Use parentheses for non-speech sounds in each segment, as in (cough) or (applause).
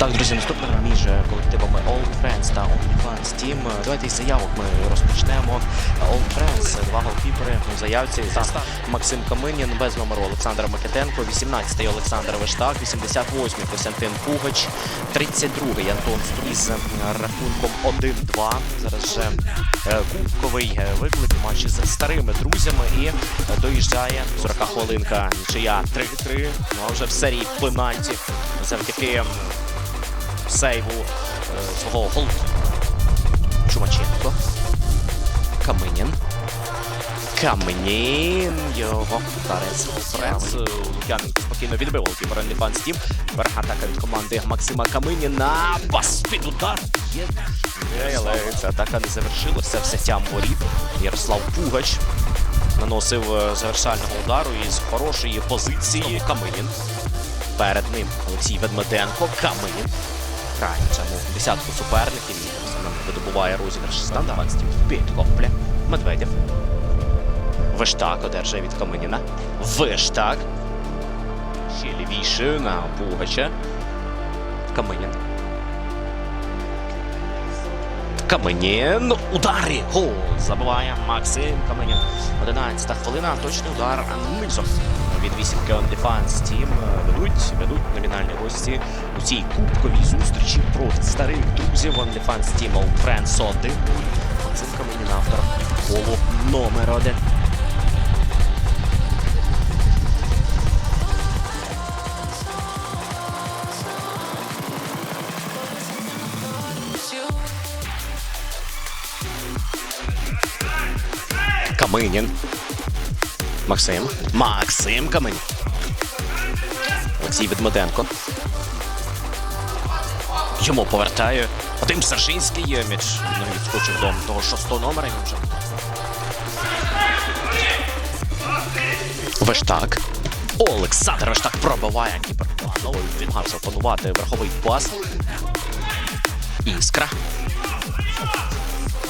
Так, друзі, наступний між колективами Old Friends та OnlyFans Team. Давайте із заявок ми розпочнемо. Old Friends, два голкіпери у заявці. Там Максим Каминін без номеру Олександр Микитенко, 18-й Олександр Вештак, 88-й Костянтин Пугач, 32-й Антон з рахунком 1-2. Зараз же е, кубковий е, виклик матчі з старими друзями і е, доїжджає 40 хвилинка. Нічия 3-3. Ну а вже в серії пенальті завдяки сейву е, свого гол Чумаченко. Каменін. Каменін. Його тарець Френс. Лук'яненко спокійно відбив голкіпер Ліфан Стім. Тепер атака від команди Максима Каменіна. Пас під удар. Є. Є, Але ця атака не завершилася взяттям воріт. Ярослав Пугач наносив е, завершального удару із хорошої позиції Каменін. Перед ним Олексій Ведмеденко, Каменін. В цьому десятку суперників. І саме видобуває розіграш стандартів. Підкопля. Медведєв. Вештак одержує від Каменіна. Вештак. Ще лівіше на Пугача. Каменін. Каменін. Удари. Гол. Забиває Максим Каменін. 11 хвилина. Точний удар низом. Від вісімки OnlyFans Team ведуть, ведуть номінальні гості у цій кубковій зустрічі проти старих друзів OnlyFans Team Old Friends 1. Максим Каменін автор голу номер один. Каминін. Максим. Максим Каминін. Олексій Відмеденко. Йому повертає Вадим Саржинський. Міч ну, відскочив до того шостого номера. Він вже. Вештак. Олександр Вештак пробиває кіберплану. Він намагався опанувати верховий пас. Іскра.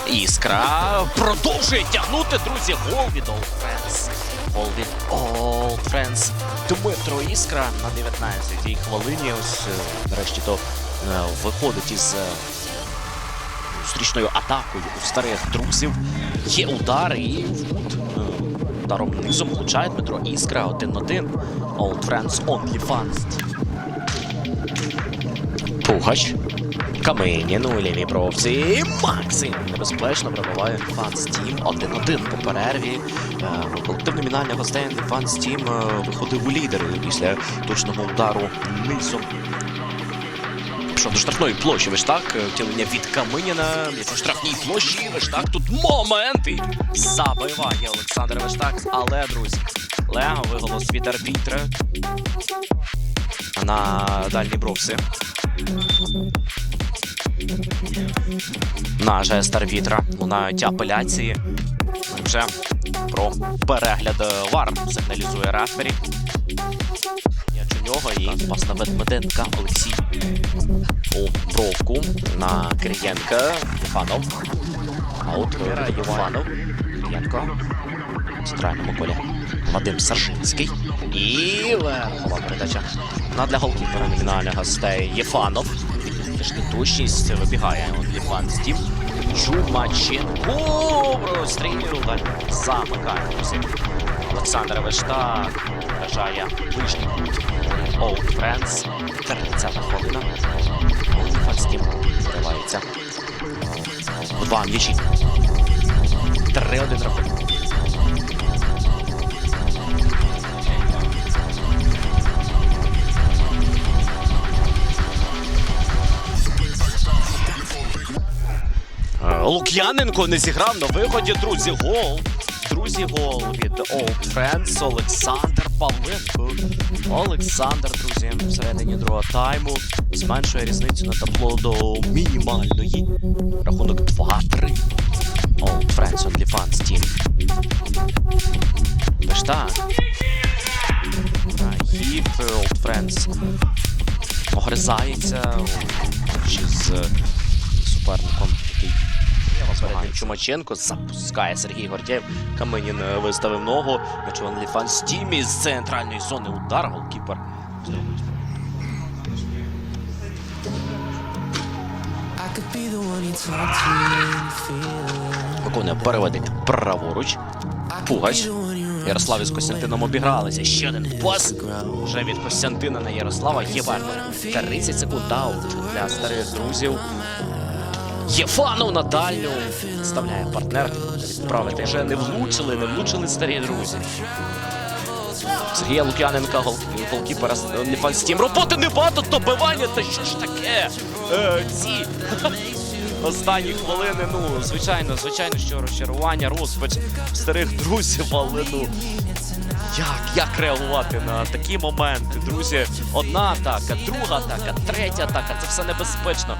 Іскра продовжує тягнути, друзі. Гол від Old Гол від Old Friends. Дмитро Іскра на 19-й хвилині. Ось е, нарешті то е, виходить із е, зустрічною атакою у старих друзів. Є удар і в кут. Е, Ударом низом влучає Дмитро Іскра 1-1. Old Friends OnlyFans. Пугач. Каменін у лівій бровці. Максим небезпечно пробиває Фанс Тім 1-1 по перерві. Е, Колектив номінальних гостей Фанс Тім виходив у лідери після точного удару низом. Пішов до штрафної площі Вештак. е, Втілення від Каменіна. М'яч у штрафній площі. Вештак тут момент. І забиває Олександр Вештак. Але, друзі, Лео виголос від арбітра. На дальній бровці. На жест арбітра лунають апеляції. Вже про перегляд е, вар сигналізує рефері. Нього і на Ведмеденка Олексій. У бровку на Кирієнка. Єфанов. Аут Єфанов. Кирієнко. В центральному колі. Вадим Саржинський. І верхова передача. На для голкіпера номінальних гостей Єфанов. Теж точність вибігає Єфан Стім. Чумаченко простріл. Далі замикає. друзі. Олександр Вештак вражає ближній кут. Old Friends. 30 хвилина. Єфан Стім зривається. Два м'ячі. 3-1 рахунок. Лук'яненко не зіграв на виході. Друзі, гол. Друзі, гол від Old Friends Олександр Павленко. Олександр, друзі. всередині другого тайму зменшує різницю на табло до мінімальної. Рахунок 2-3. Old Friends OnlyFans Team. Лиш так. Гіп, Old Friends огризається чи з суперником, який Перед Чумаченко запускає Сергій Гордєєв. Каменін е, виставив ногу. М'яч в OnlyFans Тімі з центральної зони удар. Голкіпер Виконує переведення праворуч. Пугач. Ярослав із Костянтином обігралися. Ще один пас. Вже від Костянтина на Ярослава. Єварно. 30 секунд аут для старих друзів. Єфанов на дальню. Вставляє партнер. Відправити. Вже не влучили, не влучили старі друзі. Сергія Лук'яненка, гол, голкіпера OnlyFans Team. Роботи небагато, добивання, та що ж таке? Е, ці (laughs) останні хвилини, ну, звичайно, звичайно, що розчарування, розпач старих друзів, але ну. Як, як реагувати на такі моменти, друзі? Одна атака, друга атака, третя атака. Це все небезпечно.